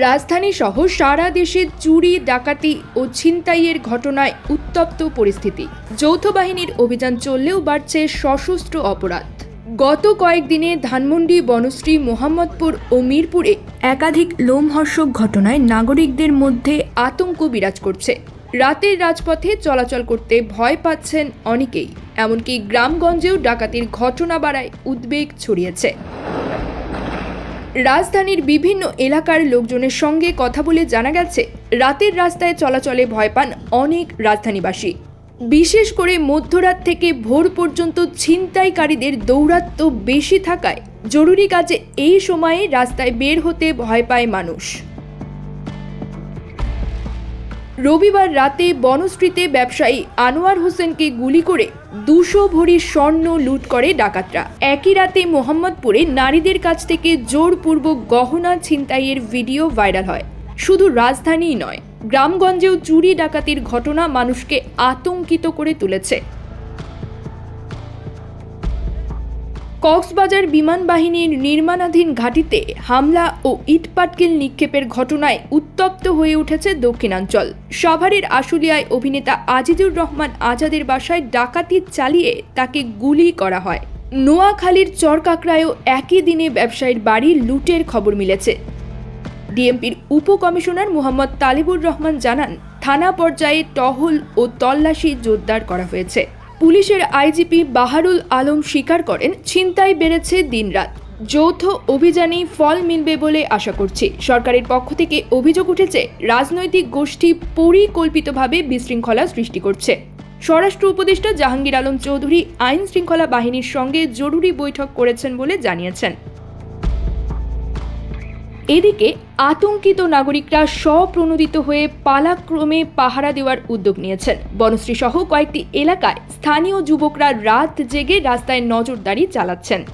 রাজধানী সহ সারা দেশে চুরি, ডাকাতি ও ছিনতাইয়ের ঘটনায় উত্তপ্ত পরিস্থিতি। যৌথ বাহিনীর অভিযান চললেও বাড়ছে সশস্ত্র অপরাধ। গত কয়েকদিনে ধানমন্ডি, বনশ্রী, মোহাম্মদপুর ও মিরপুরে একাধিক লোমহর্ষক ঘটনায় নাগরিকদের মধ্যে আতঙ্ক বিরাজ করছে। রাতের রাজপথে চলাচল করতে ভয় পাচ্ছেন অনেকেই। এমনকি গ্রামগঞ্জেও ডাকাতির ঘটনা বাড়ায় উদ্বেগ ছড়িয়েছে। রাজধানীর বিভিন্ন এলাকার লোকজনের সঙ্গে কথা বলে জানা গেছে, রাতের রাস্তায় চলাচলে ভয় পান অনেক রাজধানীবাসী। বিশেষ করে মধ্যরাত থেকে ভোর পর্যন্ত ছিনতাইকারীদের দৌরাত্ম বেশি থাকায় জরুরি কাজে এই সময়ে রাস্তায় বের হতে ভয় পায় মানুষ। রবিবার রাতে বনশ্রীতে ব্যবসায়ী আনোয়ার হোসেনকে গুলি করে দুশো ভরি স্বর্ণ লুট করে ডাকাতরা। একই রাতে মোহাম্মদপুরে নারীদের কাছ থেকে জোরপূর্বক গহনা ছিনতাইয়ের ভিডিও ভাইরাল হয়। শুধু রাজধানীই নয়, গ্রামগঞ্জেও চুরি ডাকাতির ঘটনা মানুষকে আতঙ্কিত করে তুলেছে। কক্সবাজার বিমান বাহিনীর নির্মাণাধীন ঘাঁটিতে হামলা ও ইটপাটকেল নিক্ষেপের ঘটনায় উত্তপ্ত হয়ে উঠেছে দক্ষিণাঞ্চল। সাভারের আশুলিয়ায় অভিনেতা আজিজুর রহমান আজাদের বাসায় ডাকাতি চালিয়ে তাকে গুলি করা হয়। নোয়াখালীর চরকাকড়ায়ও একই দিনে ব্যবসায়ীর বাড়ি লুটের খবর মিলেছে। ডিএমপির উপকমিশনার মোহাম্মদ তালিবুর রহমান জানান, থানা পর্যায়ে টহল ও তল্লাশি জোরদার করা হয়েছে। পুলিশের আইজিপি বাহারুল আলম স্বীকার করেন, ছিনতাই বেড়েছে দিনরাত। যৌথ অভিযানেই ফল মিলবে বলে আশা করছি। সরকারের পক্ষ থেকে অভিযোগ উঠেছে, রাজনৈতিক গোষ্ঠী পরিকল্পিতভাবে বিশৃঙ্খলা সৃষ্টি করছে। স্বরাষ্ট্র উপদেষ্টা জাহাঙ্গীর আলম চৌধুরী আইন শৃঙ্খলা বাহিনীর সঙ্গে জরুরি বৈঠক করেছেন বলে জানিয়েছেন। এদিকে আতঙ্কিত নাগরিকরা স্বপ্রণোদিত হয়ে পালাক্রমে পাহারা দেওয়ার উদ্যোগ নিয়েছেন। বনশ্রী সহ কয়েকটি এলাকায় স্থানীয় যুবকরা রাত জেগে রাস্তায় নজরদারি চালাচ্ছেন।